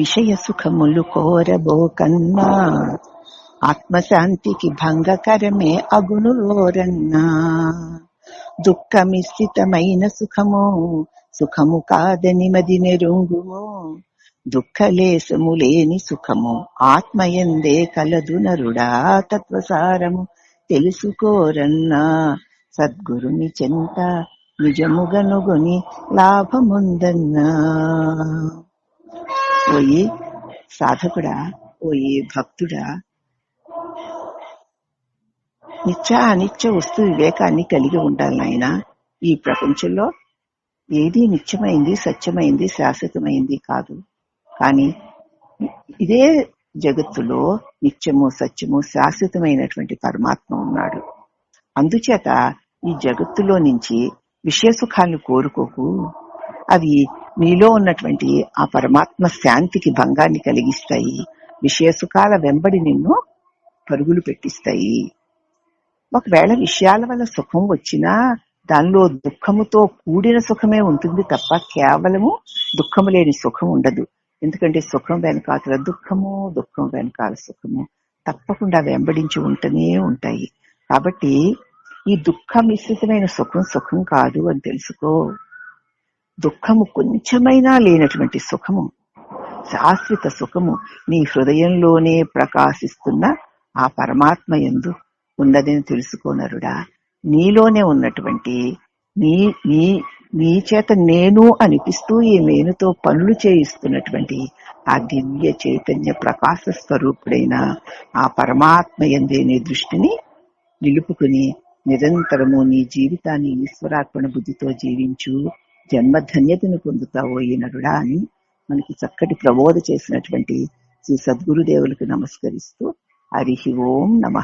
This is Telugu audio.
విషయ సుఖములు కోరబోకన్నా ఆత్మశాంతికి భంగకరమే అగును రోరన్నా దుఃఖమిశ్రితమైన సుఖము సుఖము కాదని మది నెరుంగుము దుఃఖలేశము లేని సుఖము ఆత్మయందే కలదు నరుడా తత్వసారము తెలుసుకోరన్నా. సద్గురుని చెంత నిజముగనుగొని లాభముందన్నా. ఓయి సాధకుడా ఓయి భక్తుడా? నిత్య అనిత్య వస్తు వివేకాన్ని కలిగి ఉండాలి నాయన ఈ ప్రపంచంలో. ఏది నిత్యమైంది సత్యమైంది శాశ్వతమైంది కాదు. కానీ ఇదే జగత్తులో నిత్యము సత్యము శాశ్వతమైనటువంటి పరమాత్మ ఉన్నాడు. అందుచేత ఈ జగత్తులో నుంచి విషయ సుఖాలను కోరుకోకు. అవి మీలో ఉన్నటువంటి ఆ పరమాత్మ శాంతికి భంగాన్ని కలిగిస్తాయి. విషయ సుఖాల వెంబడి నిన్ను పరుగులు పెట్టిస్తాయి. ఒకవేళ విషయాల వల్ల సుఖం వచ్చినా దానిలో దుఃఖముతో కూడిన సుఖమే ఉంటుంది తప్ప కేవలము దుఃఖము లేని సుఖం ఉండదు. ఎందుకంటే సుఖం వెనకాతల దుఃఖము దుఃఖం వెనకాల సుఖము తప్పకుండా వెంబడించి ఉంటూనే ఉంటాయి. కాబట్టి ఈ దుఃఖ మిశ్రితమైన సుఖం సుఖం కాదు అని తెలుసుకో. దుఃఖము కొంచెమైనా లేనటువంటి సుఖము శాశ్వత సుఖము నీ హృదయంలోనే ప్రకాశిస్తున్న ఆ పరమాత్మ ఎందు ఉన్నదని తెలుసుకోనరుడా. నీలోనే ఉన్నటువంటి నీ నీ నీ చేత నేను అనిపిస్తూ ఈ మేనుతో పనులు చేయిస్తున్నటువంటి ఆ దివ్య చైతన్య ప్రకాశ స్వరూపుడైన ఆ పరమాత్మ ఎందే నీ దృష్టిని నిలుపుకుని నిరంతరము నీ జీవితాన్ని ఈశ్వరార్పణ బుద్ధితో జీవించు. జన్మధన్యతను పొందుతావో ఈ నరుడా అని మనకి చక్కటి ప్రబోధ చేసినటువంటి శ్రీ సద్గురుదేవులకు నమస్కరిస్తూ హరి ఓం నమ.